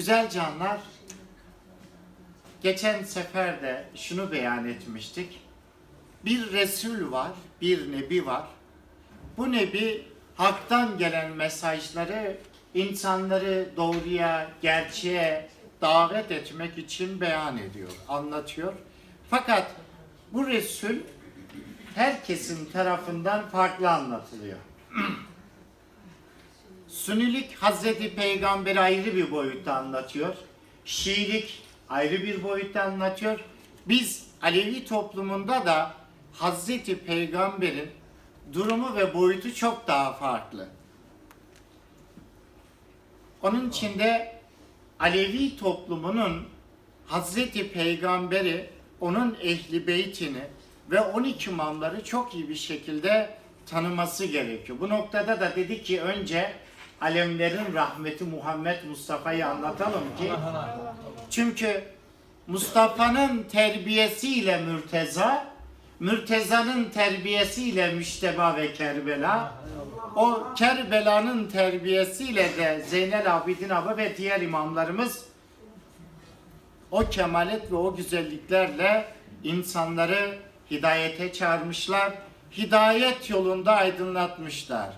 Güzel canlar, geçen sefer de şunu beyan etmiştik. Bir Resul var, bir Nebi var. Bu Nebi haktan gelen mesajları insanları doğruya, gerçeğe davet etmek için beyan ediyor, anlatıyor. Fakat bu Resul herkesin tarafından farklı anlatılıyor. Sünnilik Hazreti Peygamber'i ayrı bir boyutta anlatıyor. Şiilik ayrı bir boyutta anlatıyor. Biz Alevi toplumunda da Hazreti Peygamber'in durumu ve boyutu çok daha farklı. Onun içinde Alevi toplumunun Hazreti Peygamber'i, onun ehli beytini ve 12 imamları çok iyi bir şekilde tanıması gerekiyor. Bu noktada da dedi ki önce alemlerin rahmeti Muhammed Mustafa'yı anlatalım ki çünkü Mustafa'nın terbiyesiyle mürteza, mürtezanın terbiyesiyle müşteba ve Kerbela, o Kerbela'nın terbiyesiyle de Zeynel Abidin Abi ve diğer imamlarımız o kemalet ve o güzelliklerle insanları hidayete çağırmışlar. Hidayet yolunda aydınlatmışlar.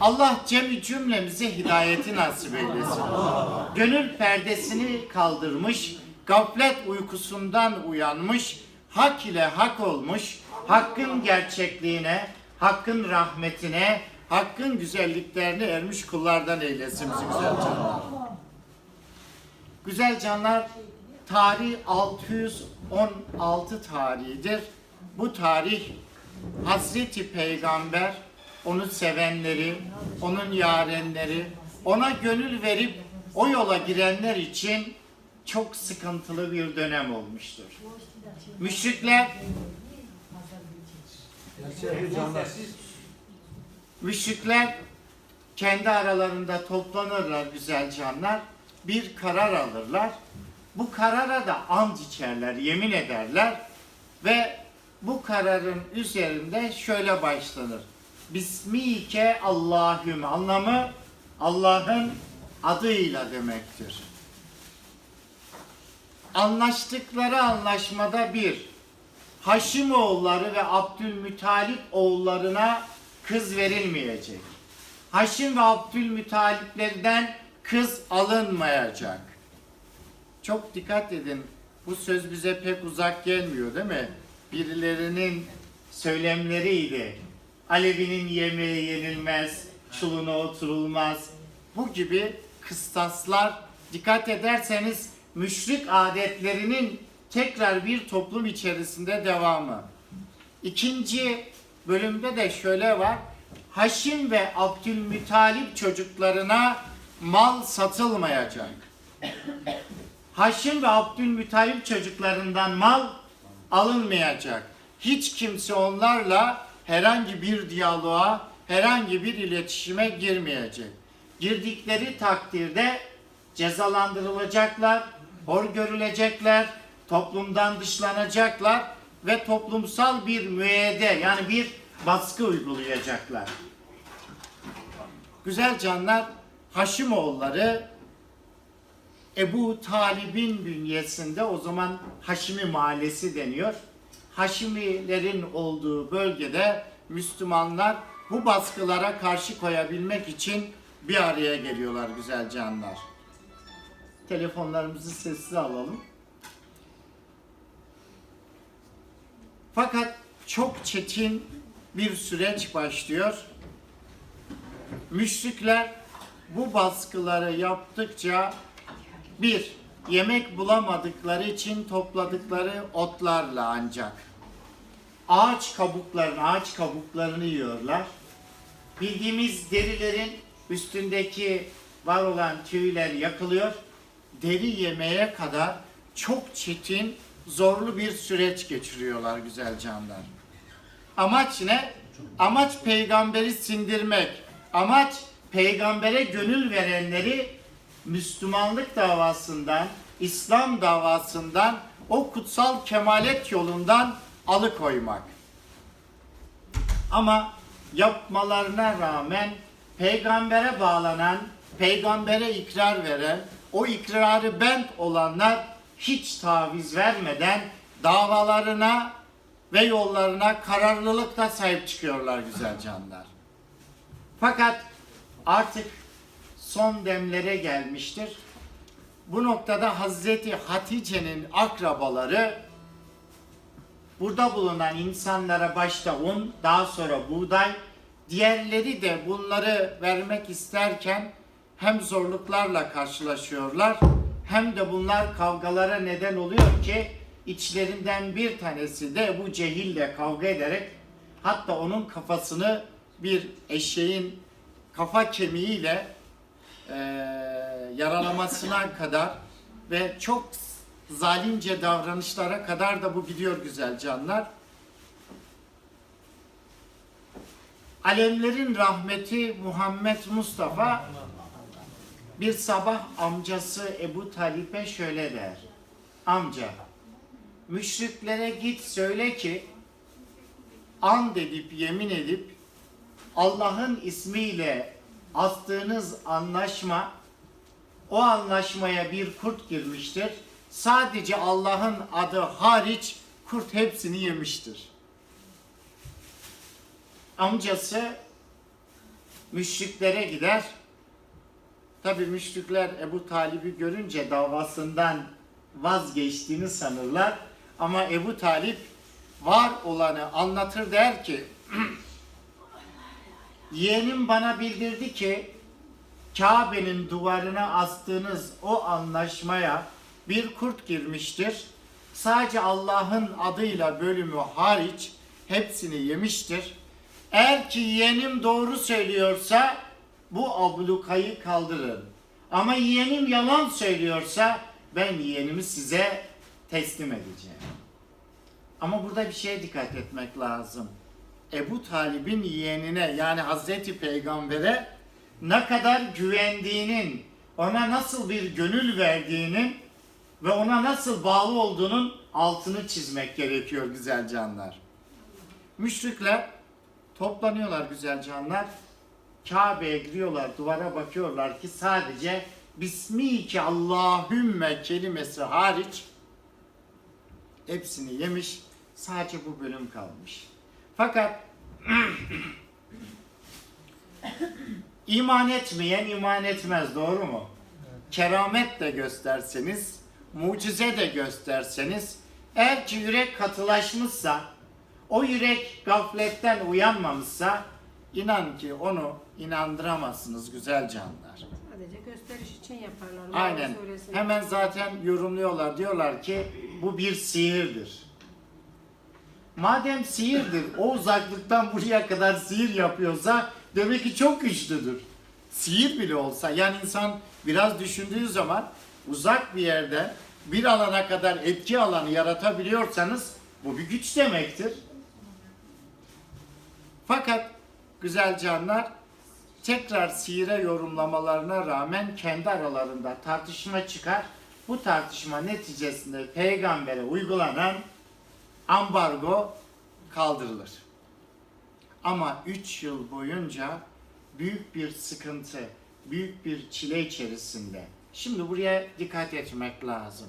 Allah cemi cümlemize hidayeti nasip eylesin. Gönül perdesini kaldırmış, gaflet uykusundan uyanmış, hak ile hak olmuş, hakkın gerçekliğine, hakkın rahmetine, hakkın güzelliklerine ermiş kullardan eylesin bizi güzel canlar. Güzel canlar, tarih 616 tarihidir. Bu tarih Hazreti Peygamber, onu sevenleri, onun yarenleri, ona gönül verip o yola girenler için çok sıkıntılı bir dönem olmuştur. Müşrikler Müşrikler kendi aralarında toplanırlar güzel canlar. Bir karar alırlar. Bu karara da and içerler, yemin ederler ve bu kararın üzerinde şöyle başlanır. Bismike Allahüm anlamı Allah'ın adıyla demektir. Anlaştıkları anlaşmada bir, Haşimoğulları ve Abdülmütalip oğullarına kız verilmeyecek. Haşim ve Abdülmütaliplerden kız alınmayacak. Çok dikkat edin. Bu söz bize pek uzak gelmiyor değil mi? Birilerinin söylemleriydi. Alevinin yemeği yenilmez, çuluna oturulmaz. Bu gibi kıstaslar dikkat ederseniz müşrik adetlerinin tekrar bir toplum içerisinde devamı. İkinci bölümde de şöyle var. Haşim ve Abdülmütalip çocuklarına mal satılmayacak. Haşim ve Abdülmütalip çocuklarından mal alınmayacak. Hiç kimse onlarla herhangi bir diyaloğa, herhangi bir iletişime girmeyecek. Girdikleri takdirde cezalandırılacaklar, hor görülecekler, toplumdan dışlanacaklar ve toplumsal bir müeyyide yani bir baskı uygulayacaklar. Güzel canlar Haşimoğulları Ebu Talib'in bünyesinde o zaman Haşimi Mahallesi deniyor. Haşimilerin olduğu bölgede Müslümanlar bu baskılara karşı koyabilmek için bir araya geliyorlar güzel canlar. Telefonlarımızı sessiz alalım. Fakat çok çetin bir süreç başlıyor. Müşrikler bu baskıları yaptıkça bir, yemek bulamadıkları için topladıkları otlarla ancak. Ağaç kabuklarını, ağaç kabuklarını yiyorlar. Bildiğimiz derilerin üstündeki var olan tüyler yakılıyor. Deri yemeye kadar çok çetin, zorlu bir süreç geçiriyorlar güzel canlar. Amaç ne? Amaç peygamberi sindirmek. Amaç peygambere gönül verenleri Müslümanlık davasından, İslam davasından, o kutsal kemalet yolundan alıkoymak. Ama yapmalarına rağmen peygambere bağlanan, peygambere ikrar veren, o ikrarı bent olanlar hiç taviz vermeden davalarına ve yollarına kararlılıkla sahip çıkıyorlar güzel canlar. Fakat artık son demlere gelmiştir. Bu noktada Hazreti Hatice'nin akrabaları burada bulunan insanlara başta un, daha sonra buğday, diğerleri de bunları vermek isterken hem zorluklarla karşılaşıyorlar hem de bunlar kavgalara neden oluyor ki içlerinden bir tanesi de bu cehille kavga ederek hatta onun kafasını bir eşeğin kafa kemiğiyle eee, yaralamasına kadar ve çok zalimce davranışlara kadar da bu gidiyor güzel canlar. Alemlerin rahmeti Muhammed Mustafa bir sabah amcası Ebu Talip'e şöyle der. Amca, müşriklere git söyle ki and edip yemin edip Allah'ın ismiyle astığınız anlaşma o anlaşmaya bir kurt girmiştir. Sadece Allah'ın adı hariç kurt hepsini yemiştir. Amcası müşriklere gider. Tabi müşrikler Ebu Talib'i görünce davasından vazgeçtiğini sanırlar. Ama Ebu Talip var olanı anlatır der ki Yeğenim bana bildirdi ki Kabe'nin duvarına astığınız o anlaşmaya bir kurt girmiştir. Sadece Allah'ın adıyla bölümü hariç hepsini yemiştir. Eğer ki yeğenim doğru söylüyorsa bu ablukayı kaldırın. Ama yeğenim yalan söylüyorsa ben yeğenimi size teslim edeceğim. Ama burada bir şeye dikkat etmek lazım. Ebu Talib'in yeğenine yani Hazreti Peygamber'e ne kadar güvendiğinin, ona nasıl bir gönül verdiğinin ve ona nasıl bağlı olduğunun altını çizmek gerekiyor güzel canlar. Müşrikler toplanıyorlar güzel canlar. Kabe'ye giriyorlar, duvara bakıyorlar ki sadece Bismike Allahümme kelimesi hariç hepsini yemiş. Sadece bu bölüm kalmış. Fakat iman etmeyen iman etmez doğru mu? Keramet de gösterseniz, mucize de gösterseniz, eğer ki yürek katılaşmışsa, o yürek gafletten uyanmamışsa, inan ki onu inandıramazsınız güzel canlar. Sadece gösteriş için yaparlar. Aynen. Hemen zaten yorumluyorlar. Diyorlar ki bu bir sihirdir. Madem sihirdir, o uzaklıktan buraya kadar sihir yapıyorsa demek ki çok güçlüdür. Sihir bile olsa yani insan biraz düşündüğü zaman uzak bir yerden bir alana kadar etki alanı yaratabiliyorsanız bu bir güç demektir. Fakat güzel canlar tekrar sihire yorumlamalarına rağmen kendi aralarında tartışma çıkar. Bu tartışma neticesinde peygambere uygulanan ambargo kaldırılır. Ama 3 yıl boyunca büyük bir sıkıntı, büyük bir çile içerisinde. Şimdi buraya dikkat etmek lazım.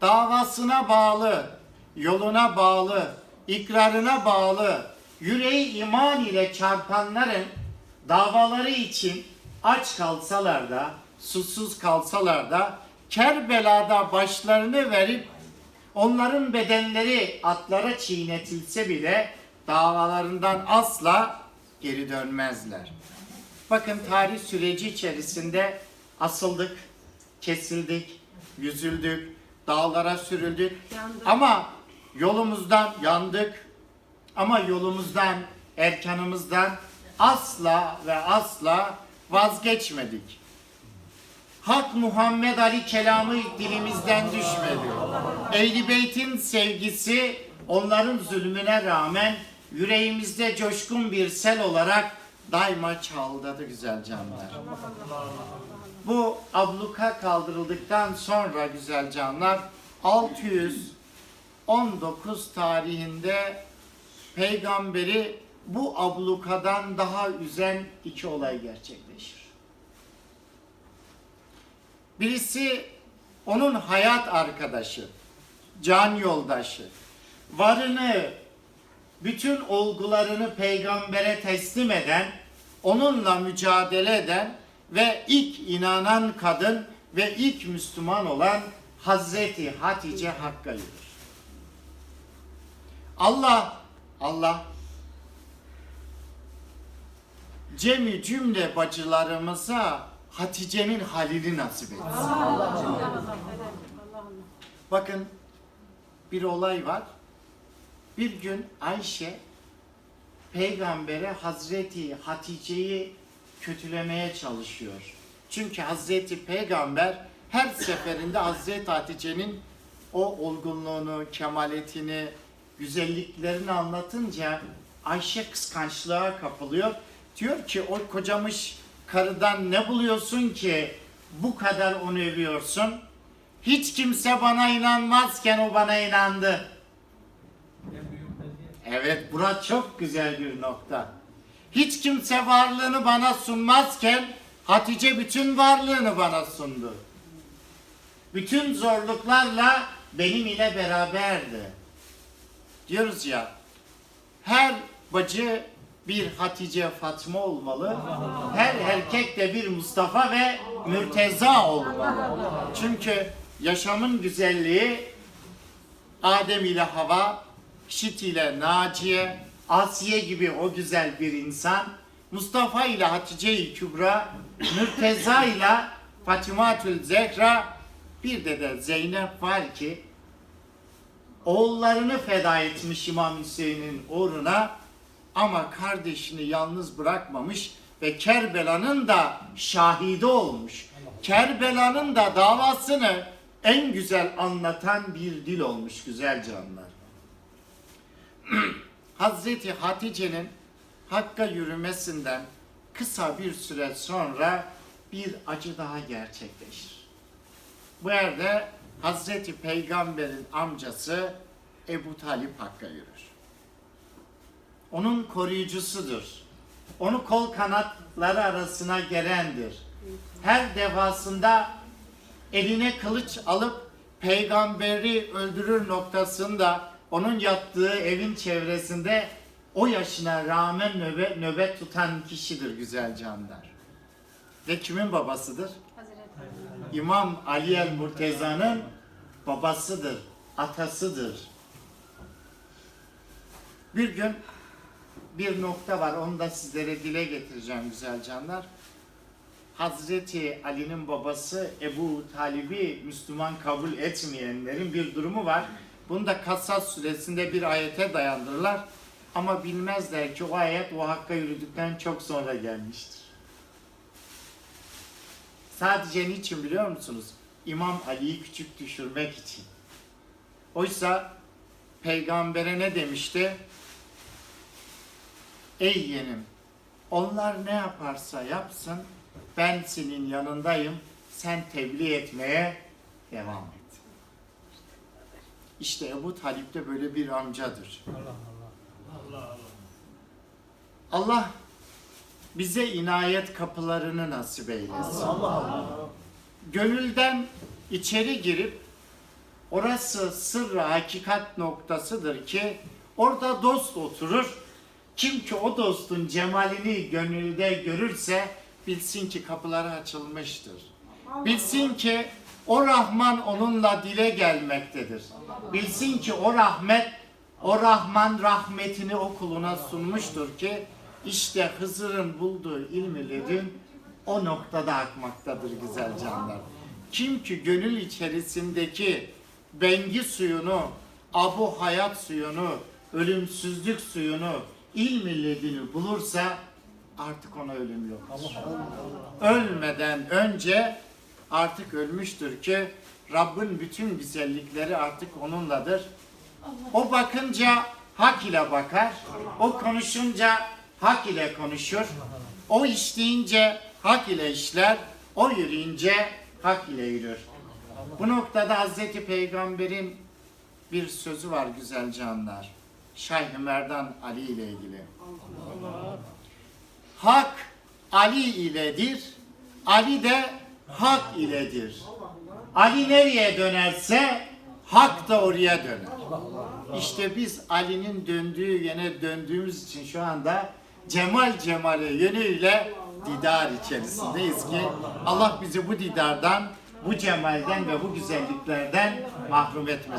Davasına bağlı, yoluna bağlı, ikrarına bağlı, yüreği iman ile çarpanların davaları için aç kalsalar da, susuz kalsalar da, Kerbela'da başlarını verip onların bedenleri atlara çiğnetilse bile davalarından asla geri dönmezler. Bakın tarih süreci içerisinde asıldık, kesildik, yüzüldük, dağlara sürüldük. Yandık. Ama yolumuzdan yandık. Ama yolumuzdan, erkanımızdan asla ve asla vazgeçmedik. Hak Muhammed Ali kelamı dilimizden düşmedi. Ehli Beyt'in sevgisi onların zulmüne rağmen yüreğimizde coşkun bir sel olarak daima çaldadı güzel canlar. Bu abluka kaldırıldıktan sonra güzel canlar 619 tarihinde peygamberi bu ablukadan daha üzen iki olay gerçekleşir. Birisi onun hayat arkadaşı, can yoldaşı. Varını, bütün olgularını peygambere teslim eden, onunla mücadele eden ve ilk inanan kadın ve ilk Müslüman olan Hazreti Hatice Hakka'yıdır. Allah, Allah cemi cümle bacılarımıza Hatice'nin halini nasip etsin. Bakın bir olay var. Bir gün Ayşe peygambere Hazreti Hatice'yi kötülemeye çalışıyor. Çünkü Hazreti Peygamber her seferinde Hazreti Hatice'nin o olgunluğunu, kemaletini, güzelliklerini anlatınca Ayşe kıskançlığa kapılıyor. Diyor ki o kocamış karıdan ne buluyorsun ki bu kadar onu övüyorsun? Hiç kimse bana inanmazken o bana inandı. Evet, burası çok güzel bir nokta. Hiç kimse varlığını bana sunmazken Hatice bütün varlığını bana sundu. Bütün zorluklarla benim ile beraberdi. Diyoruz ya, her bacı bir Hatice Fatma olmalı. Her erkek de bir Mustafa ve Mürteza olmalı. Çünkü yaşamın güzelliği Adem ile Hava, Şit ile Naciye, Asiye gibi o güzel bir insan, Mustafa ile Hatice-i Kübra, Mürteza ile Fatimatül Zehra, bir de de Zeynep var ki oğullarını feda etmiş İmam Hüseyin'in uğruna ama kardeşini yalnız bırakmamış ve Kerbela'nın da şahidi olmuş. Kerbela'nın da davasını en güzel anlatan bir dil olmuş güzel canlar. Hazreti Hatice'nin Hakk'a yürümesinden kısa bir süre sonra bir acı daha gerçekleşir. Bu yerde Hazreti Peygamber'in amcası Ebu Talip Hakk'a yürür. Onun koruyucusudur. Onu kol kanatları arasına gelendir. Her defasında eline kılıç alıp peygamberi öldürür noktasında onun yattığı evin çevresinde o yaşına rağmen nöbet, nöbet tutan kişidir güzel canlar. Ve kimin babasıdır? Hazreti. İmam Ali el Murteza'nın babasıdır, atasıdır. Bir gün bir nokta var, onu da sizlere dile getireceğim güzel canlar. Hazreti Ali'nin babası Ebu Talib'i Müslüman kabul etmeyenlerin bir durumu var. Bunu da Kassas suresinde bir ayete dayandırırlar. Ama bilmezler ki o ayet o hakka yürüdükten çok sonra gelmiştir. Sadece niçin biliyor musunuz? İmam Ali'yi küçük düşürmek için. Oysa peygambere ne demişti? Ey yeğenim, onlar ne yaparsa yapsın, ben senin yanındayım, sen tebliğ etmeye devam et. İşte Ebu Talip de böyle bir amcadır. Allah bize inayet kapılarını nasip eylesin. Gönülden içeri girip orası sırrı hakikat noktasıdır ki orada dost oturur. Kim ki o dostun cemalini gönülde görürse bilsin ki kapıları açılmıştır. Bilsin ki o Rahman onunla dile gelmektedir. Bilsin ki o rahmet, o Rahman rahmetini o kuluna sunmuştur ki işte Hızır'ın bulduğu ilmi ledün o noktada akmaktadır güzel canlar. Kim ki gönül içerisindeki bengi suyunu, abu hayat suyunu, ölümsüzlük suyunu, ilmi ledünü bulursa artık ona ölüm yok. Ölmeden önce artık ölmüştür ki Rabbin bütün güzellikleri artık onunladır. O bakınca hak ile bakar. O konuşunca hak ile konuşur. O işleyince hak ile işler. O yürüyünce hak ile yürür. Bu noktada Hazreti Peygamber'in bir sözü var güzel canlar. Şah Merdan Ali ile ilgili. Hak Ali iledir. Ali de hak iledir. Ali nereye dönerse hak da oraya döner. İşte biz Ali'nin döndüğü yöne döndüğümüz için şu anda cemal cemali yönüyle didar içerisindeyiz ki Allah bizi bu didardan, bu cemalden ve bu güzelliklerden mahrum etmesin.